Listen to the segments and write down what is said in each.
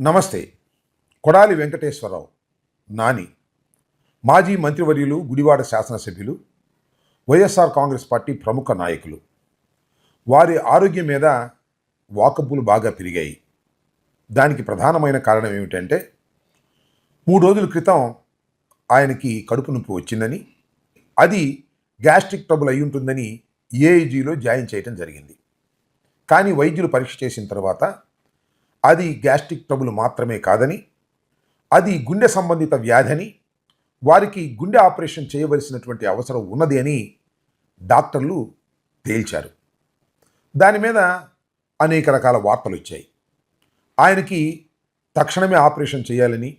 నమస్తే. కొడాలి వెంకటేశ్వరరావు నాని. మాజీ మంత్రివర్యులు గుడివాడ శాసనసభ్యులు వైఎస్ఆర్ కాంగ్రెస్ పార్టీ ప్రముఖ నాయకులు. వారి ఆరోగ్యం మీద వాకబ్బులు బాగా పెరిగాయి. దానికి ప్రధానమైన కారణం ఏమిటంటే మూడు రోజుల క్రితం ఆయనకి కడుపు నొప్పి వచ్చిందని అది గ్యాస్ట్రిక్ ట్రబుల్ అయి ఉంటుందని ఏఐజీలో జాయిన్ చేయడం జరిగింది. కానీ వైద్యులు పరీక్ష చేసిన తర్వాత అది గ్యాస్ట్రిక్ ట్రబుల్ మాత్రమే కాదని అది గుండె సంబంధిత వ్యాధని వారికి గుండె ఆపరేషన్ చేయవలసినటువంటి అవసరం ఉన్నది అని డాక్టర్లు తేల్చారు. దాని మీద అనేక రకాల వార్తలు వచ్చాయి. ఆయనకి తక్షణమే ఆపరేషన్ చేయాలని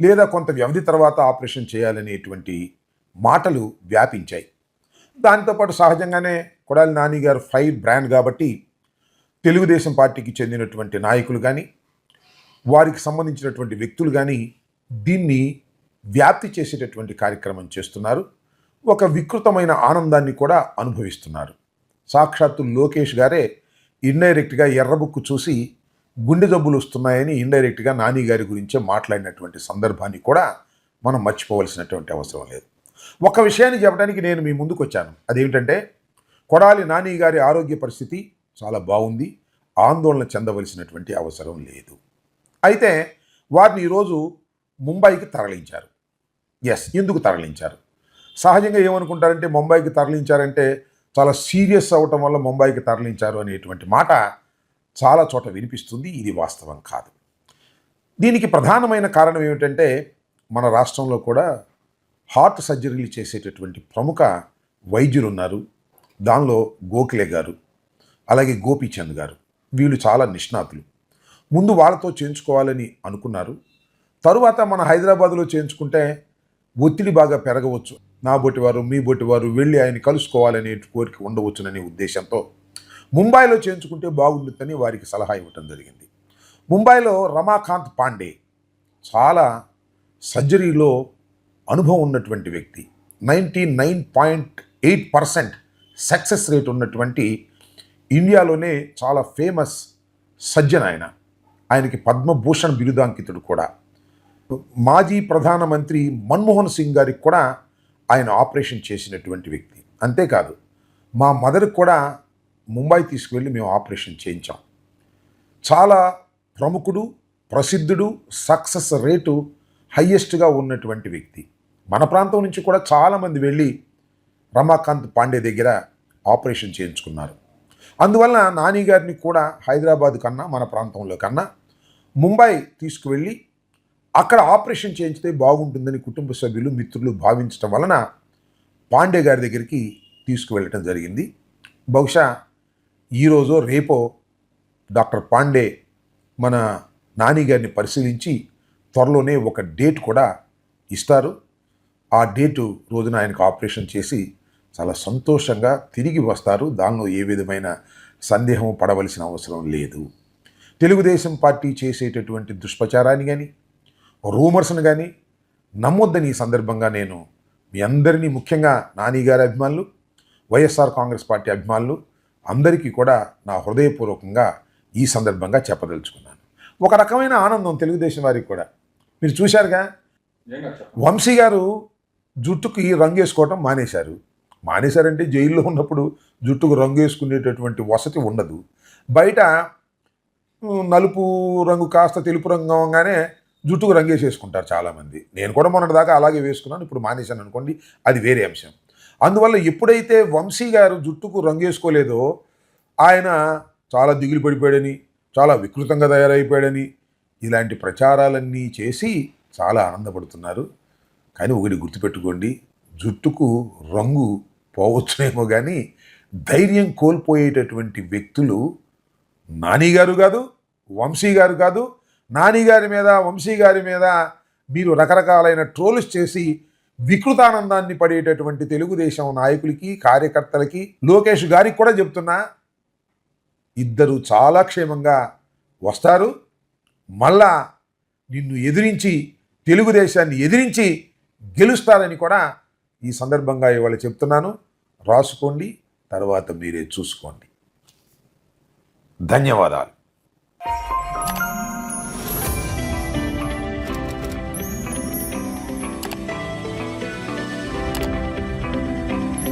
లేదా కొంత వ్యవధి తర్వాత ఆపరేషన్ చేయాలనేటువంటి మాటలు వ్యాపించాయి. దాంతోపాటు సహజంగానే కొడాలి నాని గారు ఫైర్ బ్రాండ్ కాబట్టి తెలుగుదేశం పార్టీకి చెందినటువంటి నాయకులు కానీ వారికి సంబంధించినటువంటి వ్యక్తులు కానీ దీన్ని వ్యాప్తి చేసేటటువంటి కార్యక్రమం చేస్తున్నారు. ఒక వికృతమైన ఆనందాన్ని కూడా అనుభవిస్తున్నారు. సాక్షాత్తు లోకేష్ గారే ఇండైరెక్ట్గా ఎర్రబుక్కు చూసి గుండె జబ్బులు వస్తున్నాయని ఇండైరెక్ట్గా నాని గారి గురించే మాట్లాడినటువంటి సందర్భాన్ని కూడా మనం మర్చిపోవలసినటువంటి అవసరం లేదు. ఒక విషయాన్ని చెప్పడానికి నేను మీ ముందుకు వచ్చాను అదేమిటంటే కొడాలి నాని గారి ఆరోగ్య పరిస్థితి చాలా బాగుంది. ఆందోళన చెందవలసినటువంటి అవసరం లేదు. అయితే వారిని ఈరోజు ముంబైకి తరలించారు. ఎస్ ఎందుకు తరలించారు? సహజంగా ఏమనుకుంటారంటే ముంబైకి తరలించారంటే చాలా సీరియస్ అవటం వల్ల ముంబైకి తరలించారు అనేటువంటి మాట చాలా చోట వినిపిస్తుంది. ఇది వాస్తవం కాదు. దీనికి ప్రధానమైన కారణం ఏమిటంటే మన రాష్ట్రంలో కూడా హార్ట్ సర్జరీలు చేసేటటువంటి ప్రముఖ వైద్యులు ఉన్నారు. దానిలో గోఖలే గారు అలాగే గోపీచంద్ గారు. వీళ్ళు చాలా నిష్ణాతులు. ముందు వాళ్ళతో చేయించుకోవాలని అనుకున్నారు. తరువాత మన హైదరాబాద్లో చేయించుకుంటే ఒత్తిడి బాగా పెరగవచ్చు. నా బొట్టివారు మీ బొట్టివారు వెళ్ళి ఆయన కలుసుకోవాలనే కోరిక ఉండవచ్చుననే ఉద్దేశంతో ముంబైలో చేయించుకుంటే బాగుంటుందని వారికి సలహా ఇవ్వటం జరిగింది. ముంబైలో రమాకాంత్ పాండే చాలా సర్జరీలో అనుభవం ఉన్నటువంటి వ్యక్తి. Ninety nine point eight percent success rate ఉన్నటువంటి ఇండియాలోనే చాలా ఫేమస్ సజ్జన్ ఆయన. ఆయనకి పద్మభూషణ్ బిరుదాంకితుడు కూడా. మాజీ ప్రధానమంత్రి మన్మోహన్ సింగ్ గారికి కూడా ఆయన ఆపరేషన్ చేసినటువంటి వ్యక్తి. అంతేకాదు మా మదర్కి కూడా ముంబై తీసుకువెళ్ళి మేము ఆపరేషన్ చేయించాం. చాలా ప్రముఖుడు ప్రసిద్ధుడు సక్సెస్ రేటు హయ్యెస్ట్గా ఉన్నటువంటి వ్యక్తి. మన ప్రాంతం నుంచి కూడా చాలామంది వెళ్ళి రమాకాంత్ పాండే దగ్గర ఆపరేషన్ చేయించుకున్నారు. అందువలన నాని గారిని కూడా హైదరాబాద్ కన్నా మన ప్రాంతంలో కన్నా ముంబై తీసుకువెళ్ళి అక్కడ ఆపరేషన్ చేయించితే బాగుంటుందని కుటుంబ సభ్యులు మిత్రులు భావించడం వలన పాండే గారి దగ్గరికి తీసుకువెళ్ళటం జరిగింది. బహుశా ఈరోజు రేపో డాక్టర్ పాండే మన నాని గారిని పరిశీలించి త్వరలోనే ఒక డేట్ కూడా ఇస్తారు. ఆ డేటు రోజున ఆయనకు ఆపరేషన్ చేసి చాలా సంతోషంగా తిరిగి వస్తారు. దానిలో ఏ విధమైన సందేహం పడవలసిన అవసరం లేదు. తెలుగుదేశం పార్టీ చేసేటటువంటి దుష్ప్రచారాన్ని కానీ రూమర్స్ని కానీ నమ్మొద్దని ఈ సందర్భంగా నేను మీ అందరినీ ముఖ్యంగా నాని గారి అభిమానులు వైఎస్ఆర్ కాంగ్రెస్ పార్టీ అభిమానులు అందరికీ కూడా నా హృదయపూర్వకంగా ఈ సందర్భంగా చెప్పదలుచుకున్నాను. ఒక రకమైన ఆనందం తెలుగుదేశం వారికి కూడా. మీరు చూశారుగా? వంశీ గారు జుట్టుకి రంగు వేసుకోవటం మానేశారు. మానేశారంటే జైల్లో ఉన్నప్పుడు జుట్టుకు రంగు వేసుకునేటటువంటి వసతి ఉండదు. బయట నలుపు రంగు కాస్త తెలుపు రంగు అవ్వగానే జుట్టుకు రంగు వేసేసుకుంటారు చాలామంది. నేను కూడా మొన్నటిదాకా అలాగే వేసుకున్నాను ఇప్పుడు మానేశాను అనుకోండి అది వేరే అంశం. అందువల్ల ఎప్పుడైతే వంశీ గారు జుట్టుకు రంగు వేసుకోలేదో ఆయన చాలా దిగులు పడిపోయాడని చాలా వికృతంగా తయారైపోయాడని ఇలాంటి ప్రచారాలన్నీ చేసి చాలా ఆనందపడుతున్నారు. కానీ ఒకటి గుర్తుపెట్టుకోండి జుట్టుకు రంగు పోవచ్చునేమో కానీ ధైర్యం కోల్పోయేటటువంటి వ్యక్తులు నానిగారు కాదు వంశీ గారు కాదు నానిగారి మీద వంశీ గారి మీద మీరు రకరకాలైన ట్రోల్స్ చేసి వికృతానందాన్ని పడేటటువంటి తెలుగుదేశం నాయకులకి కార్యకర్తలకి లోకేష్ గారికి కూడా చెప్తున్నా ఇద్దరు చాలా క్షేమంగా వస్తారు. మళ్ళా నిన్ను ఎదిరించి తెలుగుదేశాన్ని ఎదిరించి గెలుస్తారని కూడా ఈ సందర్భంగా ఇవాళ చెప్తున్నాను. రాసుకోండి తర్వాత మీరే చూసుకోండి. ధన్యవాదాలు.